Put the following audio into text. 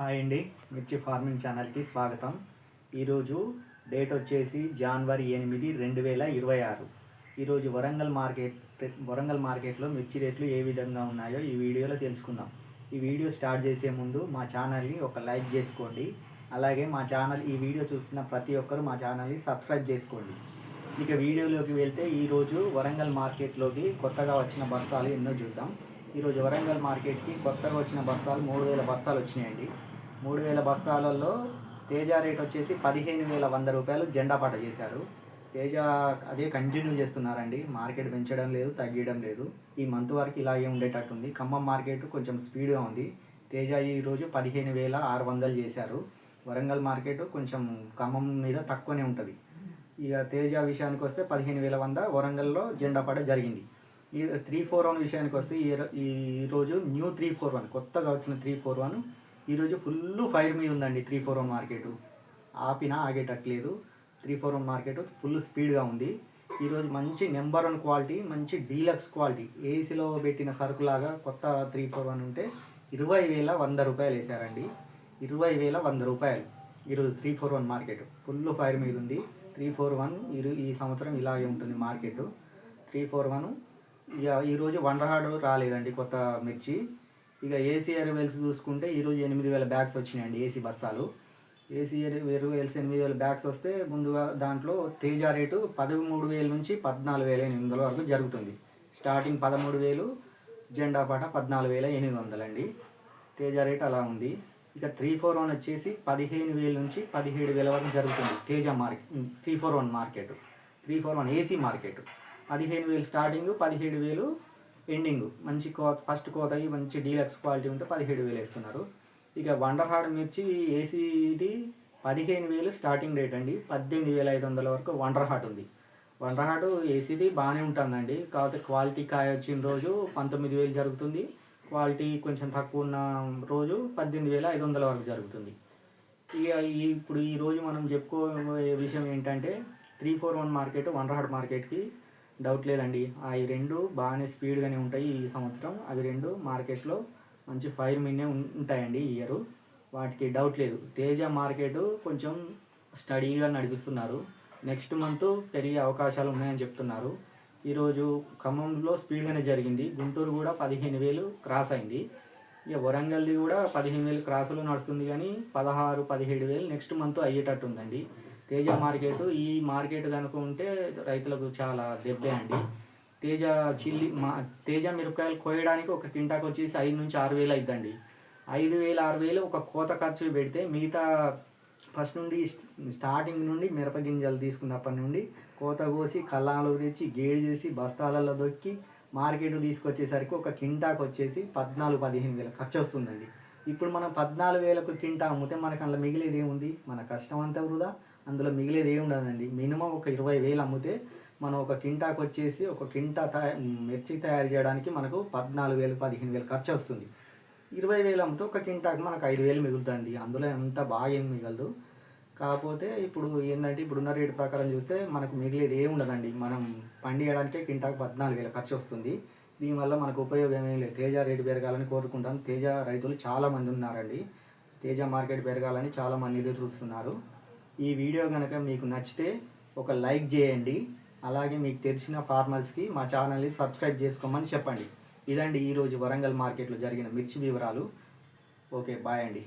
Hi అండి మిర్చి farming ఛానల్కి స్వాగతం. ఈరోజు డేట్ వచ్చేసి జనవరి ఎనిమిది రెండు వేల ఇరవై ఆరు. ఈరోజు వరంగల్ మార్కెట్ వరంగల్ మార్కెట్లో మిర్చి రేట్లు ఏ విధంగా ఉన్నాయో ఈ వీడియోలో తెలుసుకుందాం. ఈ వీడియో స్టార్ట్ చేసే ముందు మా ఛానల్ని ఒక లైక్ చేసుకోండి. అలాగే మా ఛానల్ ఈ వీడియో చూస్తున్న ప్రతి ఒక్కరు మా ఛానల్ని సబ్స్క్రైబ్ చేసుకోండి. ఇక వీడియోలోకి వెళ్తే ఈరోజు వరంగల్ మార్కెట్లోకి కొత్తగా వచ్చిన బస్తాలు ఎన్నో చూద్దాం. ఈరోజు వరంగల్ మార్కెట్కి కొత్తగా వచ్చిన బస్తాలు మూడు వేల బస్తాలు వచ్చినాయండి. మూడు వేల బస్తాలలో తేజ రేట్ వచ్చేసి పదిహేను వేల వంద రూపాయలు జెండా పాట చేశారు. తేజ అదే కంటిన్యూ చేస్తున్నారండి. మార్కెట్ పెంచడం లేదు తగ్గడం లేదు. ఈ మంత్ వరకు ఇలాగే ఉండేటట్టుంది. ఖమ్మం మార్కెట్ కొంచెం స్పీడ్గా ఉంది. తేజ ఈరోజు పదిహేను వేల ఆరు వందలు చేశారు. వరంగల్ మార్కెట్ కొంచెం ఖమ్మం మీద తక్కువనే ఉంటుంది. ఇక తేజ విషయానికి వస్తే పదిహేను వేల వంద వరంగల్లో జెండా పాట జరిగింది. ఈ త్రీ ఫోర్ వన్ విషయానికి వస్తే ఈ రో- ఈ రోజు న్యూ త్రీ ఫోర్ వన్ కొత్తగా వచ్చిన త్రీ ఫోర్ వన్ ఈరోజు ఫుల్ ఫైర్ మీద ఉందండి త్రీ ఫోర్ వన్ మార్కెట్ ఆపినా ఆగేటట్లేదు. Three four one market full స్పీడ్గా ఉంది. ఈరోజు మంచి నెంబర్ వన్ క్వాలిటీ మంచి డీలక్స్ క్వాలిటీ ఏసీలో పెట్టిన సరుకులాగా కొత్త త్రీ ఫోర్ వన్ ఉంటే ఇరవై వేల వంద రూపాయలు వేశారండి. ఇరవై వేల వంద రూపాయలు ఈరోజు three four one market full fire మీద ఉంది. త్రీ ఫోర్ వన్ ఈ సంవత్సరం ఇలాగే ఉంటుంది మార్కెట్ త్రీ ఫోర్ వన్ ఇక ఈరోజు వండర్ హార్డ్ రాలేదండి కొత్త మిర్చి. ఇక ఏసీ ఎరువేల్స్ చూసుకుంటే ఈరోజు ఎనిమిది వేల బ్యాగ్స్ వచ్చినాయండి ఏసీ బస్తాలు. ఏసీ ఎరువేల్స్ ఎనిమిది వేల బ్యాగ్స్ వస్తే ముందుగా దాంట్లో తేజ రేటు పదమూడు వేల నుంచి పద్నాలుగు వేల ఎనిమిది వందల వరకు జరుగుతుంది. స్టార్టింగ్ పదమూడు వేలు జెండా పాట పద్నాలుగు వేల ఎనిమిది వందలండి. తేజ రేట్ అలా ఉంది. ఇక త్రీ ఫోర్ వన్ వచ్చేసి పదిహేను వేల నుంచి పదిహేడు వేల వరకు జరుగుతుంది Teja market three four one market. Three four one AC market. పదిహేను వేలు స్టార్టింగ్ పదిహేడు వేలు ఎండింగ్ మంచి కో ఫస్ట్ కోతకి మంచి డీలక్స్ క్వాలిటీ ఉంటే పదిహేడు వేలు వేస్తున్నారు. ఇక వండర్ హార్డ్ మిర్చి ఏసీది పదిహేను వేలు స్టార్టింగ్ రేట్ అండి. పద్దెనిమిది వేల ఐదు వందల వరకు వండర్ హార్ట్ ఉంది. వండర్ హార్ట్ ఏసీది బాగానే ఉంటుందండి. కాకపోతే క్వాలిటీ కాయ వచ్చిన రోజు పంతొమ్మిది వేలు జరుగుతుంది. క్వాలిటీ కొంచెం తక్కువ ఉన్న రోజు పద్దెనిమిది వేల ఐదు వందల వరకు జరుగుతుంది. ఇక ఇప్పుడు ఈరోజు మనం చెప్పుకో విషయం ఏంటంటే three four one market wonder heart మార్కెట్కి డౌట్ లేదండి. ఆ రెండు బాగానే స్పీడ్గానే ఉంటాయి ఈ సంవత్సరం. అవి రెండు మార్కెట్లో మంచి ఫైర్ మిన్నే ఉంటాయండి ఈ ఇయర్. వాటికి డౌట్ లేదు. తేజ మార్కెట్ కొంచెం స్టడీగా నడిపిస్తున్నారు. నెక్స్ట్ మంత్ పెరిగే అవకాశాలు ఉన్నాయని చెప్తున్నారు. ఈరోజు ఖమ్మంలో స్పీడ్గానే జరిగింది. గుంటూరు కూడా పదిహేను వేలు క్రాస్ అయింది. ఇక వరంగల్ది కూడా పదిహేను వేలు క్రాసులో నడుస్తుంది కానీ పదహారు పదిహేడు వేలు నెక్స్ట్ మంత్ అయ్యేటట్టు ఉందండి తేజ మార్కెట్ ఈ మార్కెట్ కనుక ఉంటే రైతులకు చాలా దెబ్బే అండి. తేజ చిల్లి మా తేజ మిరపకాయలు కోయడానికి ఒక కింటాకు వచ్చేసి ఐదు నుంచి ఆరు వేలు అవుతుందండి ఐదు వేలు ఆరు వేలు ఒక కోత ఖర్చు పెడితే మిగతా ఫస్ట్ నుండి స్టార్టింగ్ నుండి మిరప గింజలు తీసుకున్నప్పటి నుండి కోత కోసి కళ్ళాలు తెచ్చి గేడి చేసి బస్తాలలో దొక్కి మార్కెట్ తీసుకొచ్చేసరికి ఒక కింటాకు వచ్చేసి పద్నాలుగు పదిహేను వేల ఖర్చు వస్తుందండి. ఇప్పుడు మనం పద్నాలుగు వేలకు కింటా అమ్మితే మనకు అందులో మిగిలేది ఏముంది? మన కష్టం అంతా వృధా. అందులో మిగిలేది ఏమి ఉండదండి. మినిమం ఒక ఇరవై వేలు అమ్మితే మనం ఒక కింటాకు వచ్చేసి ఒక కింటా తయా మిర్చి తయారు చేయడానికి మనకు పద్నాలుగు వేలు పదిహేను వేలు ఖర్చు వస్తుంది. ఇరవై వేలు అమ్మితే ఒక కింటాకు మనకు ఐదు వేలు మిగులుతుంది అందులో అంత బాగా ఏం మిగలదు. కాకపోతే ఇప్పుడు ఏంటంటే ఇప్పుడున్న రేటు ప్రకారం చూస్తే మనకు మిగిలేది ఏమి ఉండదండి. మనం పండియడానికే కింటాకు పద్నాలుగు వేలు ఖర్చు వస్తుంది. దీనివల్ల మనకు ఉపయోగం ఏం లేదు. తేజ రేటు పెరగాలని కోరుకుంటాం. తేజ రైతులు చాలామంది ఉన్నారండి. తేజ మార్కెట్ పెరగాలని చాలా మంది ఎదురు చూస్తున్నారు. ఈ వీడియో కనుక మీకు నచ్చితే ఒక లైక్ చేయండి. అలాగే మీకు తెలిసిన ఫార్మర్స్కి మా ఛానల్ని సబ్స్క్రైబ్ చేసుకోమని చెప్పండి. ఇదండి ఈరోజు వరంగల్ మార్కెట్లో జరిగిన మిర్చి వివరాలు. ఓకే బాయ్ అండి.